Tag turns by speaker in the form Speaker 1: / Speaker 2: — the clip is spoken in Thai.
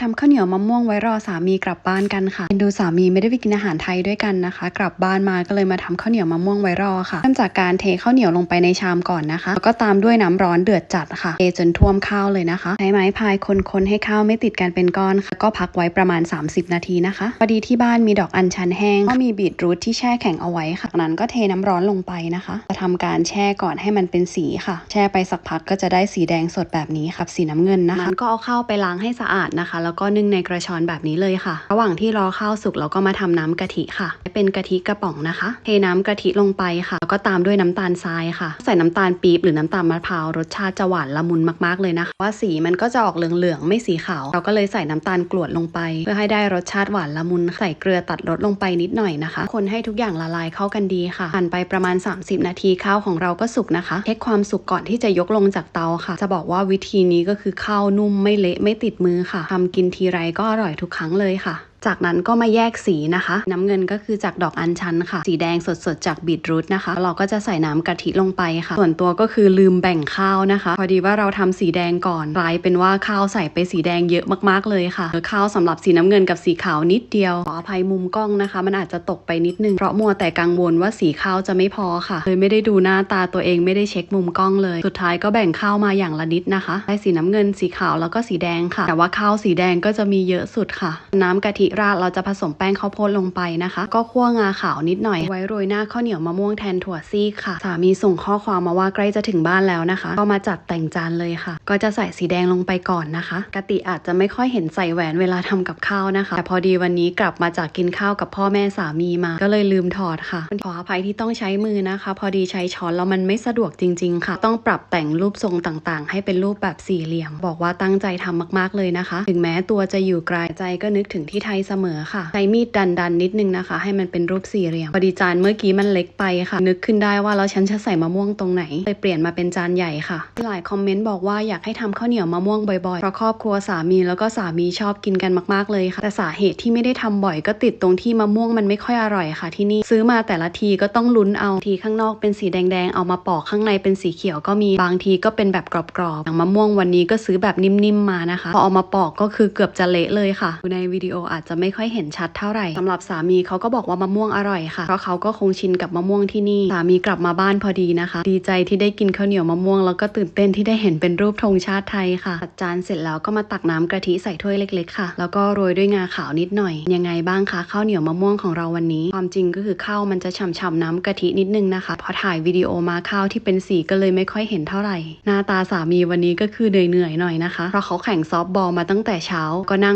Speaker 1: ทำข้าวเหนียวมะม่วงไว้รอสามีกลับบ้านกันค่ะเอ็นดูสามีไม่ได้ไปกินอาหารไทยด้วยกันนะคะ กลับบ้านมาก็เลยมาทำข้าวเหนียวมะม่วงไว้รอค่ะเริ่มจากการเทข้าวเหนียวลงไปในชามก่อนนะคะแล้วก็ตามด้วยน้ำร้อนเดือดจัดค่ะเทจนท่วมข้าวเลยนะคะใช้ไม้พายคนๆให้ข้าวไม่ติดกันเป็นก้อนค่ะก็พักไว้ประมาณ 30 นาทีนะคะพอดีที่บ้านมีดอกอัญชันแห้งก็มีบีทรูทที่แช่แข็งเอาไว้ค่ะจากนั้นก็เทน้ำร้อนลงไปนะคะจะทำการแช่ก่อนให้มันเป็นสีค่ะ แช่ไปสักพักก็จะได้สีแดงสดแบบนี้ค่ะสีน้ำเงินนะคะก็เอาข้าวไปล้างให้สะอาดนะคะแล้วก็นึ่งในกระชอนแบบนี้เลยค่ะ ระหว่างที่รอข้าวสุกเราก็มาทำน้ำกะทิค่ะ เป็นกะทิกระป๋องนะคะ เทน้ำกะทิลงไปค่ะแล้วก็ตามด้วยน้ำตาลทรายค่ะ ใส่น้ำตาลปี๊บหรือน้ำตาลมะพร้าวรสชาติจะหวานละมุนมากๆเลยนะคะ ว่าสีมันก็จะออกเหลืองๆไม่สีขาว เราก็เลยใส่น้ำตาลกรวดลงไป เพื่อให้ได้รสชาติหวานละมุนใส่เกลือตัดรสลงไปนิดหน่อยนะคะ คนให้ทุกอย่างละลายเข้ากันดีค่ะหั่นไปประมาณ 30 นาทีข้าวของเราก็สุกนะคะเช็คความสุกก่อนที่จะยกลงจากเตาค่ะ จะบอกว่าวิธีนี้ก็คือข้าวนุ่มไม่เละไม่ติดมือค่ะทำกินทีไรก็อร่อยทุกครั้งเลยค่ะ จากนั้นก็มาแยกสีนะคะ น้ำเงินก็คือจากดอกอัญชันค่ะ สีแดงสดๆ จากบีทรูทนะคะ เราก็จะใส่น้ำกะทิลงไปค่ะ ส่วนตัวก็คือลืมแบ่งข้าวนะคะ พอดีว่าเราทำสีแดงก่อนกลายเป็นว่าข้าวใส่ไปสีแดงเยอะมากๆเลยค่ะข้าวสำหรับสีน้ำเงินกับสีขาวนิดเดียวขออภัยมุมกล้องนะคะ มันอาจจะตกไปนิดนึงเพราะมัวแต่กังวลว่าสีข้าวจะไม่พอค่ะเลยไม่ได้ดูหน้าตาตัวเองไม่ได้เช็คมุมกล้องเลย สุดท้ายก็แบ่งข้าวมาอย่างละนิดนะคะได้สีน้ำเงินสีขาวแล้วก็สีแดงค่ะ แต่ว่าข้าวสีแดงก็จะมีเยอะสุดค่ะ น้ำกะทิราดเราจะผสมแป้งข้าวโพดลงไปนะคะ ก็คั่วงาขาวนิดหน่อย ไว้โรยหน้าข้าวเหนียวมะม่วงแทนถั่วซีกค่ะ สามีส่งข้อความมาว่าใกล้จะถึงบ้านแล้วนะคะ ก็มาจัดแต่งจานเลยค่ะ ก็จะใส่สีแดงลงไปก่อนนะคะกติอาจจะไม่ค่อยเห็นใส่แหวนเวลาทำกับข้าวนะคะ แต่พอดีวันนี้กลับมาจากกินข้าวกับพ่อแม่สามีมา ก็เลยลืมถอดค่ะขออภัยที่ต้องใช้มือนะคะ พอดีใช้ช้อนแล้วมันไม่สะดวกจริง ๆ ค่ะ ต้องปรับแต่งรูปทรงต่างๆ ให้เป็นรูปแบบสี่เหลี่ยม บอกว่าตั้งใจทำมาก ๆเลยนะคะ ถึงแม้ตัวจะอยู่ไกลใจก็นึกถึงที่ไทยเสมอค่ะ ใช้มีดดันดันนิดนึงนะคะ ให้มันเป็นรูปสี่เหลี่ยมพอดีจานเมื่อกี้มันเล็กไปค่ะ นึกขึ้นได้ว่าแล้วฉันจะใส่มะม่วงตรงไหนเลยเปลี่ยนมาเป็นจานใหญ่ค่ะหลายคอมเมนต์บอกว่าอยากให้ทำข้าวเหนียวมะม่วงบ่อยๆเพราะครอบครัวสามีแล้วก็สามีชอบกินกันมากๆเลยค่ะ แต่สาเหตุที่ไม่ได้ทำบ่อยก็ติดตรงที่มะม่วงมันไม่ค่อยอร่อยค่ะ ที่นี่ซื้อมาแต่ละทีก็ต้องลุ้นเอาทีข้างนอกเป็นสีแดงๆเอามาปอกข้างในเป็นสีเขียวก็มีบางทีก็เป็นแบบกรอบๆอย่างมะม่วงวันนี้ก็ซื้อแบบนิ่มๆมานะคะพอเอามาปอกก็คือเกือบจะเละเลยค่ะในวิดีโออาจจะไม่ค่อยเห็นชัดเท่าไหร่สำหรับสามีเขาก็บอกว่ามะม่วงอร่อยค่ะเพราะเขาก็คงชินกับมะม่วงที่นี่สามีกลับมาบ้านพอดีนะคะ ดีใจที่ได้กินข้าวเหนียวมะม่วงแล้วก็ตื่นเต้นที่ได้เห็นเป็นรูปธงชาติไทยค่ะจัดจานเสร็จแล้วก็มาตักน้ำกะทิใส่ถ้วยเล็ก ๆ ค่ะ แล้วก็โรยด้วยงาขาวนิดหน่อย ยังไงบ้างคะข้าวเหนียวมะม่วงของเราวันนี้ ความจริงก็คือข้าวมันจะฉ่ำๆน้ำกะทินิดนึงนะคะพอถ่ายวิดีโอมาข้าวที่เป็นสีก็เลยไม่ค่อยเห็นเท่าไหร่ หน้าตาสามีวันนี้ก็คือเหนื่อยๆหน่อยนะคะเพราะเขาแข่งซอฟบอลมาตั้งแต่เช้าก็นั่ง